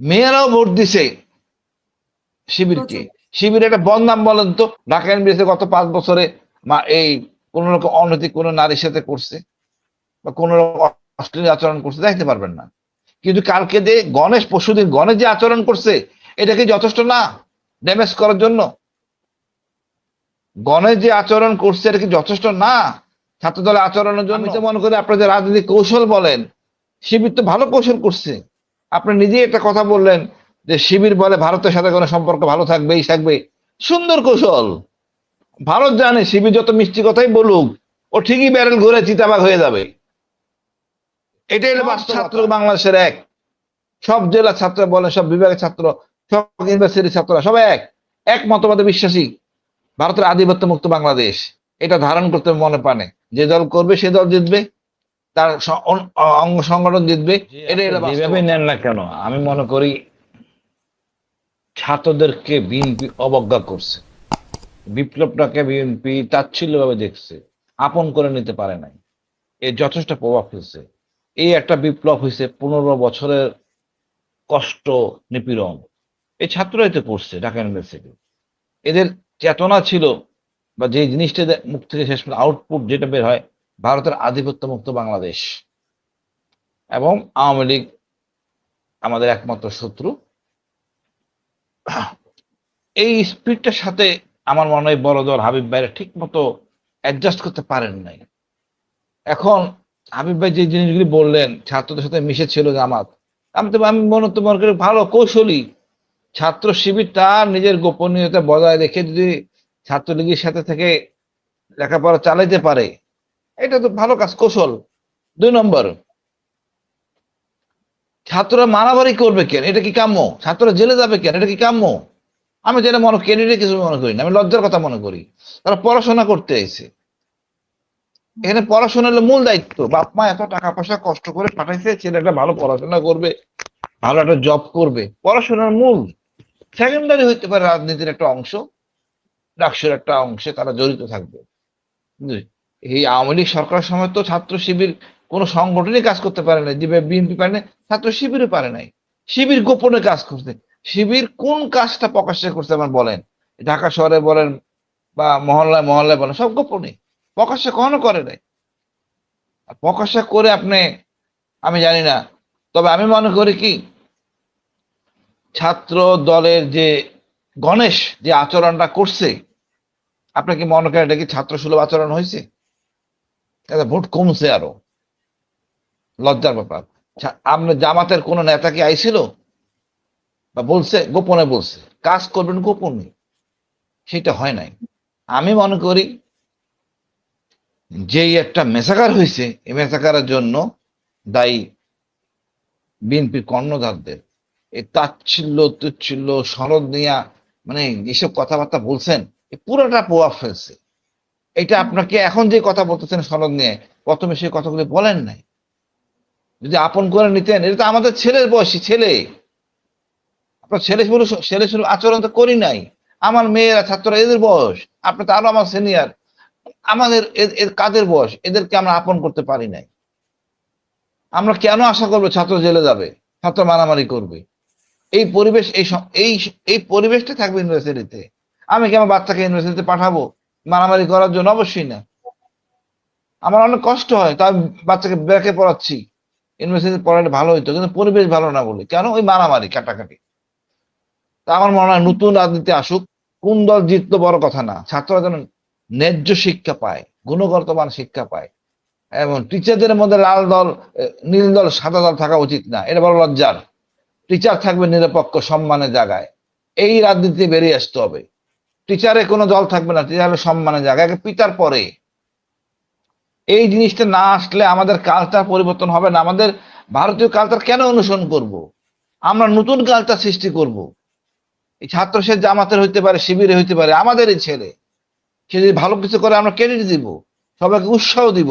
মেয়েরাও ভোট দিছে শিবিরকে। শিবির একটা বদনাম বলেন তো ঢাকা এনবিএসে গত পাঁচ বছরে মা এই কোন রকম অনৈতিক কোন নারীর সাথে করছে বা কোন রকম অশ্লীল আচরণ করছে দেখতে পারবেন না। কিন্তু কালকে যে গণেশ পশুদিন গণেশ যে আচরণ করছে এটা কি যথেষ্ট না? ড্যামেজ করার জন্য। গণেশ যে আচরণ করছে এটা কি যথেষ্ট না? ছাত্র দলের আচরণের জন্য। মনে করি আপনার যে রাজনৈতিক কৌশল বলেন শিবির তো ভালো কৌশল করছে। আপনি নিজেই একটা কথা বললেন যে শিবির বলে ভারতের সাথে কোনো সম্পর্ক ভালো থাকবে এই থাকবে সুন্দর কৌশল। ভারত জানে শিবির যত মিষ্টি কথাই বলুক ও ঠিকই ব্যারেল ঘুরে চিতাবাগ হয়ে যাবে। এটাই হলো ছাত্র বাংলাদেশের এক। সব জেলার ছাত্র বলেন সব বিভাগের ছাত্র সব ইউনিভার্সিটির ছাত্ররা সব এক। এক মতবাদে বিশ্বাসী। ভারতের আধিপত্য মুক্ত বাংলাদেশ। এটা ধারণ করতে মনে পানে যে দল করবে সে দল জিতবে। তার অঙ্গ সংগঠন জিতবে। এটাই যেভাবে নেন না কেন আমি মনে করি ছাত্রদেরকে বিএনপি অবজ্ঞা করছে। বিপ্লবটাকে বিএনপি তাচ্ছিল্যভাবে দেখছে আপন করে নিতে পারে নাই। এর যথেষ্ট প্রভাব ফেলছে। এই একটা বিপ্লব হয়েছে পনেরো বছরের কষ্ট নিপীড়ন। এই ছাত্ররাই তো পড়ছে ঢাকা ইউনিভার্সিটি। এদের চেতনা ছিল বা যে জিনিসটা মুখ থেকে শেষ আউটপুট যেটা বের হয় ভারতের আধিপত্য মুক্ত বাংলাদেশ। এবং আওয়ামী লীগ আমাদের একমাত্র শত্রু। এই স্পিডটার সাথে আমার মনে হয় বড় দল হাবিব ভাইরা ঠিক মতো অ্যাডজাস্ট করতে পারেন নাই। এখন হাবিব ভাই যে জিনিসগুলি বললেন, ছাত্রদের সাথে মিশে ছিল জামাত, আমি তো আমি মনে তো মনে করি ভালো কৌশলী। ছাত্র শিবির তার নিজের গোপনীয়তা বজায় রেখে যদি ছাত্রলীগের সাথে থেকে লেখাপড়া চালাইতে পারে এটা তো ভালো কাজ, কৌশল। দুই নম্বর, ছাত্ররা মারামারি করবে কেন? এটা কি কাম্য? ছাত্ররা জেলে যাবে কেন? এটা কি কাম্য? আমি যেটা মনে ক্যান্ডিডেট কিছু মনে করি না, আমি লজ্জার কথা মনে করি। তারা পড়াশোনা করতে এসে। এখানে পড়াশোনা হলো মূল দায়িত্ব। বাপ মা এত টাকা পয়সা কষ্ট করে পাঠাইছে, ছেলে একটা ভালো পড়াশোনা করবে, ভালো একটা জব করবে। পড়াশোনার মূল। সেকেন্ডারি হইতে পারে রাজনীতির একটা অংশ ডাকসুর একটা অংশে তারা জড়িত থাকবে। বুঝলি? এই আওয়ামী লীগ সরকারের সময় তো ছাত্র শিবির কোন সংগঠনই কাজ করতে পারে না যে বিএনপি পারে না ছাত্র শিবিরও পারে নাই। শিবির গোপনে কাজ করছে। শিবির কোন কাজটা প্রকাশ্যে করছে আমার বলেন। ঢাকা শহরে বলেন বা মহল্লায় মহল্লায় বলেন, সব গোপনে। প্রকাশ্যে কখনো করে নাই। আর প্রকাশ্যে করে আপনি, আমি জানি না। তবে আমি মনে করি কি, ছাত্র দলের যে গণেশ যে আচরণটা করছে, আপনি কি মনে করেন এটা কি ছাত্র সুলভ আচরণ হয়েছে? ভোট কমছে আরও। লজ্জার ব্যাপার। ছা- আপনার জামাতের কোন নেতা কি আইছিল? বা বলছে? গোপনে বলছে। কাজ করবেন গোপনে। সেটা হয় নাই। আমি মনে করি, যেই একটা মেসাকার হয়েছে, এই মেসাকারের জন্য দায়ী বিএনপির কর্ণধারদের। এই তাচ্ছিল্য, তুচ্ছিল্য, শরৎ নিয়া মানে যেসব কথাবার্তা বলছেন এ পুরোটা প্রভাব ফেলছে। এটা আপনাকে এখন যে কথা বলতেছেন সনদ নিয়ে, প্রথমে সেই কথাগুলি বলেন নাই। যদি আপন করে নিতেন, এটা তো আমাদের ছেলের বয়সী ছেলে। আপনার ছেলে শুরু ছেলে শুরু আচরণ তো করি নাই। আমার মেয়েরা, ছাত্ররা, এদের বয়স। আপনি তো আরও আমার সিনিয়র আমাদের কাদের বয়স? এদেরকে আমরা আপন করতে পারি নাই। আমরা কেন আশা করব ছাত্র জেলে যাবে, ছাত্র মারামারি করবে? এই পরিবেশ, এই এই এই পরিবেশটা থাকবে ইউনিভার্সিটিতে আমি কি আমার বাচ্চাকে ইউনিভার্সিটিতে পাঠাবো? মারামারি করার জন্য অবশ্যই না। আমার অনেক কষ্ট হয় তাই বাচ্চাকে ব্যাকে পড়াচ্ছি। ইউনিভার্সিটিতে পড়ালে ভালো হইতো, কিন্তু পরিবেশ ভালো না বলে। কেন? ওই মারামারি, কাটাকাটি। তা আমার মনে হয় নতুন রাজনীতি আসুক, কোন দল জিততো বড় কথা না। ছাত্ররা যেন ন্যায্য শিক্ষা পায় গুণগত মান শিক্ষা পায়। এবং টিচারদের মধ্যে লাল দল নীল দল, সাদা দল থাকা উচিত না। এটা বড় লজ্জার। টিচার থাকবে নিরপেক্ষ, সম্মানের জায়গায়। এই রাজনীতি বেরিয়ে আসতে হবে। টিচারে কোনো দল থাকবে না টিচারের সম্মানের জায়গায় আগে পিতার পরে। এই জিনিসটা না আসলে আমাদের কালচার পরিবর্তন হবে না। আমাদের ভারতীয় কালচার কেন অনুসরণ করব। আমরা নতুন কালচার সৃষ্টি করব। এই ছাত্র সে জামাতের হইতে পারে শিবিরে হইতে পারে আমাদেরই ছেলে। সে যদি ভালো কিছু করে আমরা ক্রেডিট দিব। সবাইকে উৎসাহ দিব।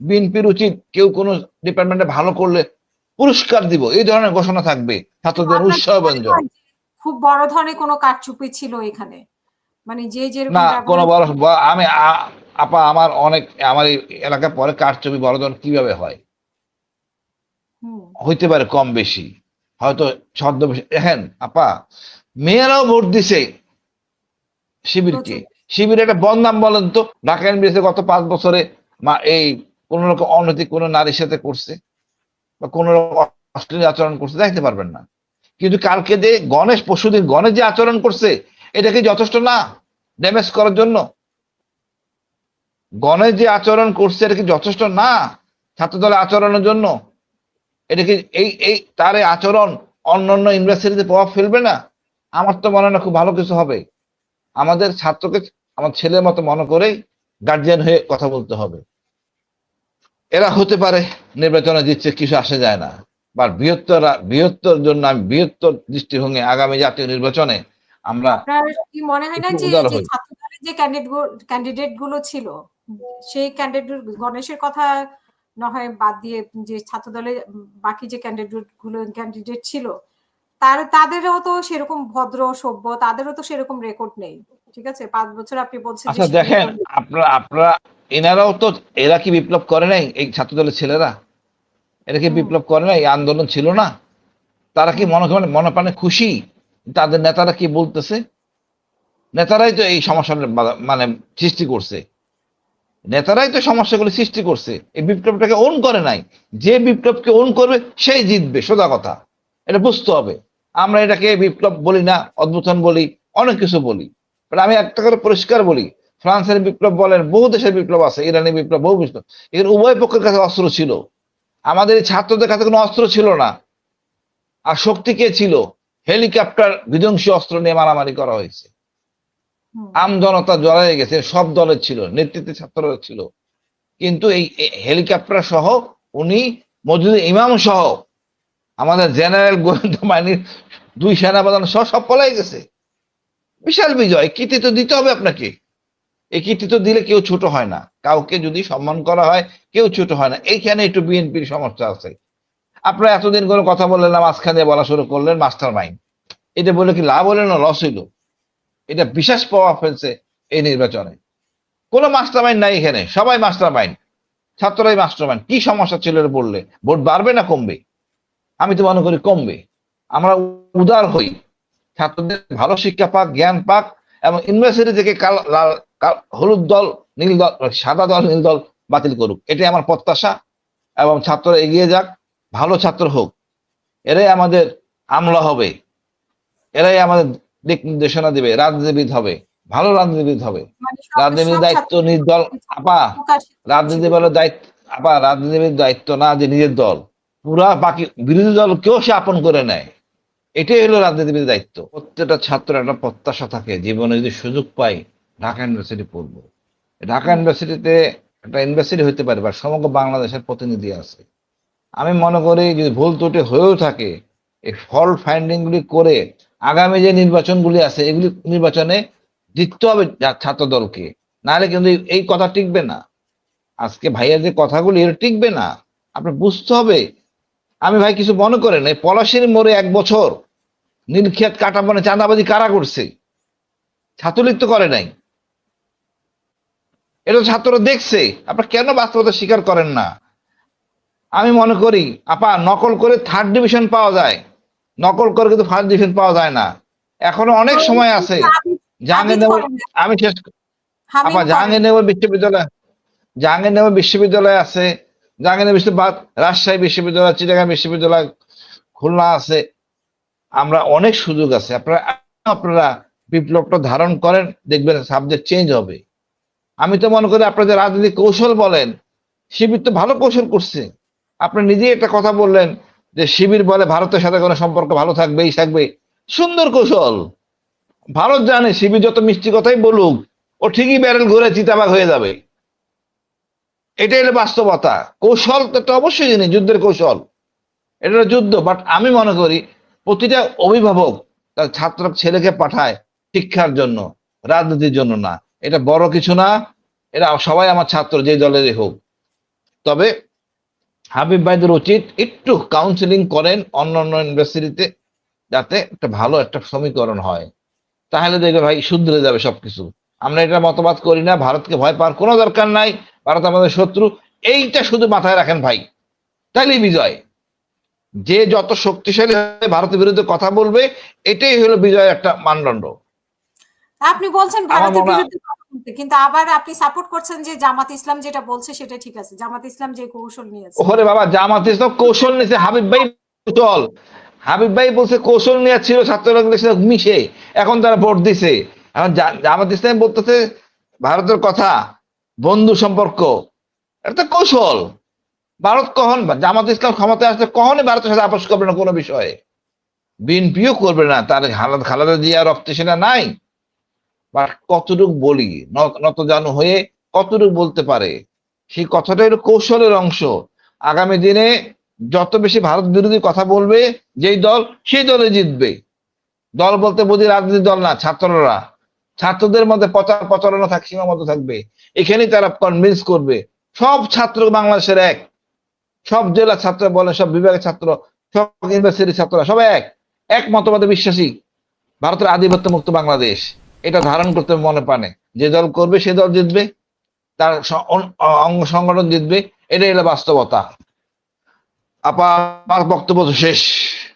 বিএনপির উচিত কেউ কোনো ডিপার্টমেন্টে ভালো করলে পুরস্কার দিব। এই ধরনের ঘোষণা থাকবে। ছাত্রদের উৎসাহ ব্যঞ্জন। খুব বড় ধরনের কোনো কারচুপি ছিল এখানে? মানে যে যেরকম না কোনো বড় আমি আপা আমার অনেক আমার এই এলাকায় পরে কারচুপি কীভাবে হয়? হইতে পারে কম বেশি। হয়তো দেখেন আপা মেয়েরাও ভোট দিছে শিবিরকে। শিবির একটা বদনাম বলেন তো ঢাকা এনবিএসে গত পাঁচ বছরে মা- এই কোন রকম অনৈতিক কোন নারীর সাথে করছে বা কোন রকম অশ্লীল আচরণ করছে দেখতে পারবেন না। কিন্তু কালকে যে গণেশ পরশুদিন গণেশ যে আচরণ করছে এটা কি যথেষ্ট না? ড্যামেজ করার জন্য? গণেশ যে আচরণ করছে, এটা কি যথেষ্ট না? ছাত্র দলের আচরণের জন্য? এটা কি এই এই তার আচরণ অন্যান্য ইউনিভার্সিটিতে প্রভাব ফেলবে না? আমার তো মনে হয় না খুব ভালো কিছু হবে। আমাদের ছাত্রকে, আমার ছেলের মতো মনে করেই গার্জিয়ান হয়ে কথা বলতে হবে। এরা হতে পারে নির্বাচনে দিচ্ছে কিছু আসে যায় না। বা বৃহত্তর বৃহত্তর জন্য আমি বৃহত্তর দৃষ্টিভঙ্গি আগামী জাতীয় নির্বাচনে আমরা আপনার কি মনে হয় না যে যে ক্যান্ডিডেটগুলো ছিল সেই ক্যান্ডিডেট গণেশের কথা না হয় বাদ দিয়ে যে ছাত্র দলের বাকি যে ক্যান্ডিডেটগুলো ক্যান্ডিডেট ছিল তার তাদেরও তো সেরকম ভদ্র সভ্য তাদেরও তো সেরকম রেকর্ড নেই ঠিক আছে? পাঁচ বছর আপনি বলছেন আচ্ছা দেখেন আপনারা আপনারা এনারাও তো এরা কি বিপ্লব করে নাই এই ছাত্র দলের ছেলেরা? এরা কি বিপ্লব করে নাই এই আন্দোলন ছিল না? তারা কি মনে মনে প্রাণে খুশি? তাদের নেতারা কি বলতেছে? নেতারাই তো এই সমস্যার মানে সৃষ্টি করছে। নেতারাই তো সমস্যাগুলো সৃষ্টি করছে। এই বিপ্লবটাকে ওন করে নাই। যে বিপ্লবকে ওন করবে, সেই জিতবে। সোজা কথা। এটা বুঝতে হবে। আমরা এটাকে বিপ্লব বলি না, অদ্ভুতন বলি, অনেক কিছু বলি। বাট আমি একটা করে পরিষ্কার বলি। ফ্রান্সের বিপ্লব বলেন, বহু দেশের বিপ্লব আছে, ইরানি বিপ্লব, বহু বিপ্লব। এখানে উভয় পক্ষের কাছে অস্ত্র ছিল। আমাদের ছাত্রদের কাছে কোনো অস্ত্র ছিল না। আর শক্তি কে ছিল? হেলিকপ্টার বিধ্বংসী অস্ত্র নিয়ে মারামারি করা হয়েছে। হুম। আম জনতা জড়াই গেছে সব দলের ছিল নেতৃত্বে ছাত্ররা ছিল। কিন্তু এই এই হেলিকপ্টার সহ উনি মজুদ ইমাম সহ আমাদের জেনারেল গোয়েন্দা বাহিনীর দুই সেনাপ্রধান সহ সব পলাই গেছে। বিশাল বিজয় কৃতিত্ব দিতে হবে আপনাকে। এই কৃতিত্ব দিলে কেউ ছোট হয় না। কাউকে যদি সম্মান করা হয় কেউ ছোট হয় না। এইখানে একটু বিএনপির সমস্যা আছে। আপনারা এতদিন করে কথা বললেন না, মাঝখানে বলা শুরু করলেন মাস্টার মাইন্ড এটা বলে কি লাভ হলো না লস হইল? এটা বিশেষ প্রভাব ফেলছে এই নির্বাচনে। কোনো মাস্টার মাইন্ড নাই এখানে, সবাই মাস্টার মাইন্ড ছাত্ররাই মাস্টার মাইন্ড কি সমস্যা ছিল বললে? ভোট বাড়বে না কমবে? আমি তো মনে করি কমবে। আমরা উদার হই। ছাত্রদের ভালো শিক্ষা পাক, জ্ঞান পাক এবং ইউনিভার্সিটি থেকে কাল, লাল হলুদ দল, নীল দল, সাদা দল, নীল দল বাতিল করুক। এটাই আমার প্রত্যাশা এবং ছাত্ররা এগিয়ে যাক। ভালো ছাত্র হোক এরাই আমাদের আমলা হবে এরাই আমাদের দিক নির্দেশনা দিবে রাজনীতিবিদ হবে ভালো রাজনীতিবিদ হবে। মানে রাজনীতির দায়িত্ব ছাত্র- নিজ দল আপা রাজনীতি বলে দায়িত্ব আপা রাজনীতির দায়িত্ব না যে নিজের দল। পুরা বাকি বিরোধী দল কেউ সে আপন করে নেয়। এটাই হলো রাজনীতিবিদের দায়িত্ব। প্রত্যেকটা ছাত্র একটা প্রত্যাশা থাকে জীবনে যদি সুযোগ পাই ঢাকা ইউনিভার্সিটি পড়ব। ঢাকা ইউনিভার্সিটিতে একটা ইউনিভার্সিটি হতে পারে বা সমগ্র বাংলাদেশের প্রতিনিধি আছে। আমি মনে করি যদি ভুল ত্রুটি হয়েও থাকে, এই ফল ফাইন্ডিং গুলি করে আগামী যে নির্বাচনগুলি আছে, এগুলি নির্বাচনে জিততে হবে ছাত্র দলকে নাহলে কিন্তু এই- কথা টিকবে না। আজকে ভাইয়ের যে কথাগুলি এটা টিকবে না। আপনার বুঝতে হবে। আমি ভাই কিছু মনে করেন, এই পলাশির মোড়ে এক বছর নীলক্ষেত কাটা মানে চাঁদাবাজি কারা করছে? ছাত্রলীগ তো করে নাই। এটা ছাত্ররা দেখছে। আপনার কেন বাস্তবতা স্বীকার করেন না? আমি মনে করি আপা নকল করে থার্ড ডিভিশন পাওয়া যায়। নকল করে কিন্তু ফার্স্ট ডিভিশন পাওয়া যায় না। এখনও অনেক সময় আছে। জাহাঙ্গীরনগর আমি শেষ আপা জাহাঙ্গীরনগর বিশ্ববিদ্যালয় জাহাঙ্গীরনগর বিশ্ববিদ্যালয় আছে। জাহাঙ্গীরনগর বিশ্ববিদ্যালয় রাজশাহী বিশ্ববিদ্যালয় চিটাগাং বিশ্ববিদ্যালয় খুলনা আছে। আমরা অনেক সুযোগ আছে। আপনারা আপনারা বিপ্লবটা ধারণ করেন দেখবেন সাবজেক্ট চেঞ্জ হবে। আমি তো মনে করি আপনাদের রাজনৈতিক কৌশল বলেন শিবির তো ভালো কৌশল করছে। আপনি নিজেই একটা কথা বললেন যে শিবির বলে ভারতের সাথে কোনো সম্পর্ক ভালো থাকবে, এই থাকবে। সুন্দর কৌশল। ভারত জানে শিবির যত মিষ্টি কথাই বলুক, ও ঠিকই ব্যারেল ঘুরে চিতাবাগ হয়ে যাবে। এটাই হলো বাস্তবতা। কৌশল তো একটা অবশ্যই জিনিস, যুদ্ধের কৌশল। এটা যুদ্ধ বাট আমি মনে করি প্রতিটা অভিভাবক তার ছাত্র ছেলেকে পাঠায় শিক্ষার জন্য, রাজনীতির জন্য না। এটা বড় কিছু না এটা সবাই আমার ছাত্র, যে দলেরই হোক। তবে হাবিব ভাইদের উচিত একটু কাউন্সিলিং করেন অন্য অন্য ইউনিভার্সিটিতে যাতে একটা ভালো একটা সমীকরণ হয়। তাহলে দেখবে ভাই শুধরে যাবে সবকিছু। আমরা এটা মতবাদ করি না, ভারতকে ভয় পাওয়ার কোনো দরকার নাই, ভারত আমাদের শত্রু। এইটা শুধু মাথায় রাখেন ভাই। তাইলেই বিজয়। যে যত শক্তিশালী ভারতের বিরুদ্ধে কথা বলবে, এটাই হলো বিজয়ের একটা মানদণ্ড। আপনি বলছেন ভারতের বিরুদ্ধে কিন্তু আবার আপনি সাপোর্ট করছেন যে জামাত ইসলাম যেটা বলছে সেটা ঠিক আছে। জামাত ইসলাম যে কৌশল নিয়েছে। ওরে বাবা জামাত ইসলাম কৌশল নিয়েছে। হাবিব ভাই কৌশল হাবিব ভাই বলছে কৌশল নিয়ে ছিল ছাত্রদের সাথে মিশে। এখন তারা ভোট দিছে। এখন জামাত ইসলাম বলতেছে ভারতের কথা বন্ধু সম্পর্ক এটা তো কৌশল। ভারত কখন জামাত ইসলাম ক্ষমতায় আসলে কখনই ভারতের সাথে আপোষ করবে না কোনো বিষয়ে। বিএনপিও করবে না। তার খালাদা জিয়া রক্ত সেনা নাই। বা কতটুক বলি ন- নত জানু হয়ে কতটুক বলতে পারে, সেই কথাটা কৌশলের অংশ। আগামী দিনে যত বেশি ভারত বিরোধী কথা বলবে, যেই দল, সেই দলে জিতবে। দল বলতে বুঝি রাজনৈতিক দল না, ছাত্ররা। ছাত্রদের মধ্যে প্রচার প্রচারণা থাক সীমাবদ্ধ থাকবে। এখানেই তারা কনভিন্স করবে। সব ছাত্র বাংলাদেশের এক। সব জেলা ছাত্র বলেন, সব বিভাগের ছাত্র, সব ইউনিভার্সিটির ছাত্ররা সবাই এক। এক মতবাদে বিশ্বাসী। ভারতের আধিপত্য মুক্ত বাংলাদেশ। এটা ধারণ করতে মনে পানে। যে দল করবে, সে দল জিতবে, তার অঙ্গ সংগঠন জিতবে এটা হলো বাস্তবতা। আপা বক্তব্য শেষ।